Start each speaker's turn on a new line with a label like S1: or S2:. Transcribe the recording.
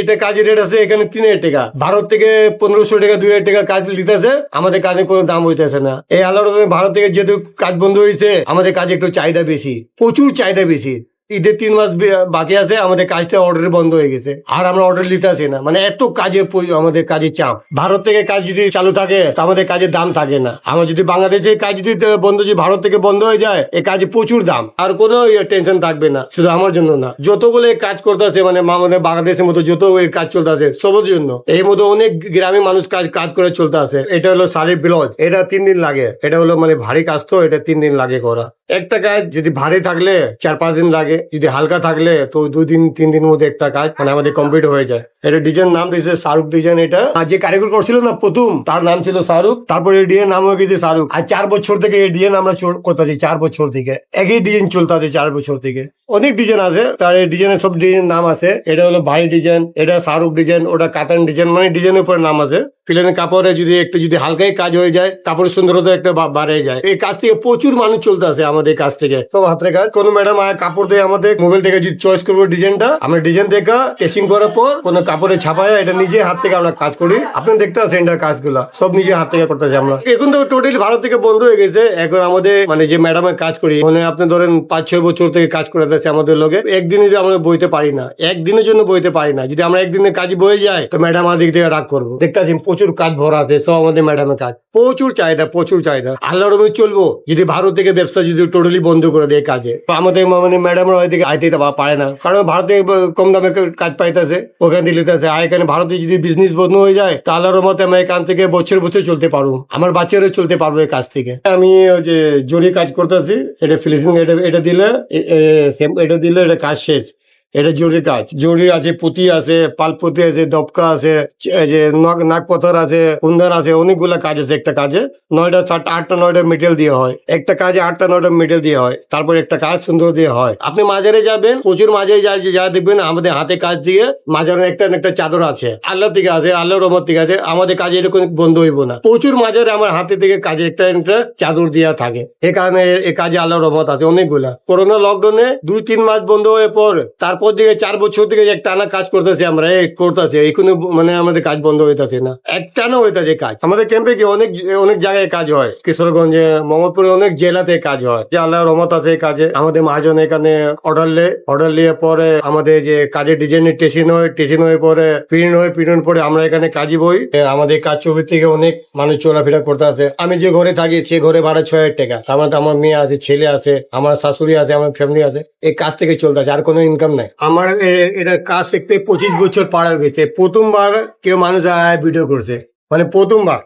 S1: এটা কাজের রেট আছে, এখানে তিন হাজার টাকা। ভারত থেকে পনেরোশো টাকা, দুই হাজার টাকা কাজ লিতেছে আমাদের কাজে কোনো দাম হইতেছে না। এই আল্লাহর ভারত থেকে যেহেতু কাজ বন্ধ হয়েছে আমাদের কাজে একটু চাহিদা বেশি, প্রচুর চাহিদা বেশি। ঈদের তিন মাস বাকি আছে, আমাদের কাজটা অর্ডার বন্ধ হয়ে গেছে। আর আমরা অর্ডার নিতে আসি না। মানে এত কাজে আমাদের কাজে চাপ। ভারত থেকে কাজ যদি চালু থাকে, তা আমাদের কাজের দাম থাকে না। আমার যদি বাংলাদেশে কাজ যদি বন্ধ, যদি ভারত থেকে বন্ধ হয়ে যায় এই কাজে প্রচুর দাম। আর কোনো টেনশন থাকবে না। শুধু আমার জন্য না। যতগুলো কাজ করতে আছে মানে আমাদের বাংলাদেশের মতো যত কাজ চলতে আছে সবার জন্য। এই মতো অনেক গ্রামে মানুষ কাজ কাজ করে চলতে আছে এটা হলো শাড়ির ব্লাউজ। এটা তিন দিন লাগে। এটা হলো মানে ভারী কাজ তো, এটা তিন দিন লাগে করা। একটা কাজ যদি ভারী থাকলে চার পাঁচ দিন লাগে, যদি হালকা থাকলে তো দুই দিন, তিন দিন মধ্যে একটা কাজ মানে আমাদের কমপ্লিট হয়ে যায়। এটা ডিজাইন নাম দিয়েছে শাহরুখ ডিজাইন এটা। আর যে কারিগর করছিল না প্রথম, তার নাম ছিল শাহরুখ। তারপর এই ডিজাইন নাম হয়ে গেছে শাহরুখ। আর চার বছর থেকে এই ডিজাইন আমরা করতেছি, চার বছর থেকে। একই ডিজাইন চলতেছে চার বছর থেকে। অনেক ডিজাইন আছে। তার এই ডিজাইনের সব ডিজাইন নাম আছে। এটা হলো ভারী ডিজাইন, এটা শাহরুখ ডিজাইন, ওটা কাতান ডিজাইন মানে ডিজাইনের উপরে নাম আছে। প্লেনের কাপড়ে যদি একটু যদি হালকাই কাজ হয়ে যায় কাপড়ের সুন্দরতা একটা বাড়ে যায়। এই কাজ থেকে প্রচুর মানুষ চলতে আছে আমাদের কাছ থেকে। সব হাতের কাজ, কোনো ম্যাডাম কাপড় দিয়ে আমাদের মোবাইল থেকে যদি চয়েস করব ডিজাইনটা, আমরা ডিজাইন থেকে টেস্টিং করার পর কোনো কাপড়ে ছাপায় এটা নিজে হাত থেকে আমরা কাজ করি। আপনি দেখতে আছেন এটা কাজগুলো, সব নিজে হাত থেকে করতেছি আমরা। এখন তো টোটালি ভারত থেকে বন্ধ হয়ে গেছে। এখন আমাদের মানে যে ম্যাডামের কাজ করি মানে আপনি ধরেন পাঁচ ছয় বছর থেকে কাজ করে যাচ্ছে আমাদের লোকে একদিনে যে আমরা বইতে পারি না, একদিনের জন্য বইতে পারি না। যদি আমরা একদিনের কাজ বয়ে যায় তো ম্যাডাম আমাদের থেকে রাগ করব। দেখতে আছি প্রচুর কাজ ভরা আছে, সব আমাদের ম্যাডামের কাজ। প্রচুর চাহিদা প্রচুর চাহিদা। আল্লাহর রহমতে চলবো, যদি ভারত থেকে ব্যবসা যদি টোটালি বন্ধ করে দেয় কাজে। আমাদের মানে ম্যাডামরা দিকে আইতে পারে না। কারণ ভারতে কম দামে কাজ পাইতেছে, ওখানে দিলিতেছে আর এখানে ভারতে যদি বিজনেস বন্ধ হয়ে যায়, তো আল্লাহর রহমতে আমি এখান থেকে বছর বছর চলতে পারব। আমার বাচ্চারা চলতে পারব এই কাজ থেকে। আমি ওই যে জরি কাজ করতেছি, এটা ফিনিশিং এটা এটা দিলে এটা দিলে এটা কাজ শেষ। এটা জরুরি কাজ। জরুরি আছে, পুঁতি আছে, পালপুতি আছে দপকা আছে যে নাক পাথর আছে কুন্দন আছে, অনেকগুলা কাজ আছে একটা কাজে। নয়টা চারটা আটটা নয়টা মেটেরিয়াল দিয়ে হয়। একটা কাজে আটটা নয়টা মেটেরিয়াল দিয়ে হয়। তারপর একটা কাজ সুন্দর দিয়ে হয়। আপনি মাজারে যাবেন, প্রচুর মাজারে যা যা দেখবেন, আমাদের হাতে কাজ দিয়ে মাজারে একটা একটা চাদর আছে। আল্লাহ থেকে আছে, আল্লাহর রহমত থেকে আছে, আমাদের কাজে এরকম বন্ধ হইব না। প্রচুর মাজারে আমার হাতে থেকে কাজে একটা একটা চাদর দেওয়া থাকে। এই কারণে এ- কাজে আল্লাহর রহমত আছে অনেকগুলা। করোনা লকডাউনে দুই তিন মাস বন্ধ হয়ে পর, তারপর দিকে চার বছর থেকে এক টানা কাজ করতেছি আমরা করতেছি এখানে মানে আমাদের কাজ বন্ধ হইতাছে না। এক টানা হইতাছে কাজ। আমাদের ক্যাম্পে কি অনেক অনেক জায়গায় কাজ হয়। কিশোরগঞ্জে, মোহাম্মদপুরে অনেক জেলাতে কাজ হয়। যে আল্লাহর রহমত আছে কাজে। আমাদের মহাজন এখানে অর্ডার লে, অর্ডার নিয়ে পরে আমাদের যে কাজের ডিজাইনের টেসিন হয় টেসিন হয়ে পরে প্রিন্ট হয় প্রিন্ট পরে আমরা এখানে কাজই বই। আমাদের কাজ ছবি থেকে অনেক মানুষ চলাফেরা করতে আছে আমি যে ঘরে থাকি, সে ঘরে ভাড়া ছয় হাজার টাকা। তার মানে আমার মেয়ে আছে, ছেলে আছে, আমার শাশুড়ি আছে, আমার ফ্যামিলি আছে। এই কাজ থেকে চলতে আছে আর কোনো ইনকাম নাই। আমার এটা কাজ শিখতে পঁচিশ বছর পার হয়ে গেছে। প্রথমবার কেউ মানুষ ভিডিও করছে। মানে প্রথমবার।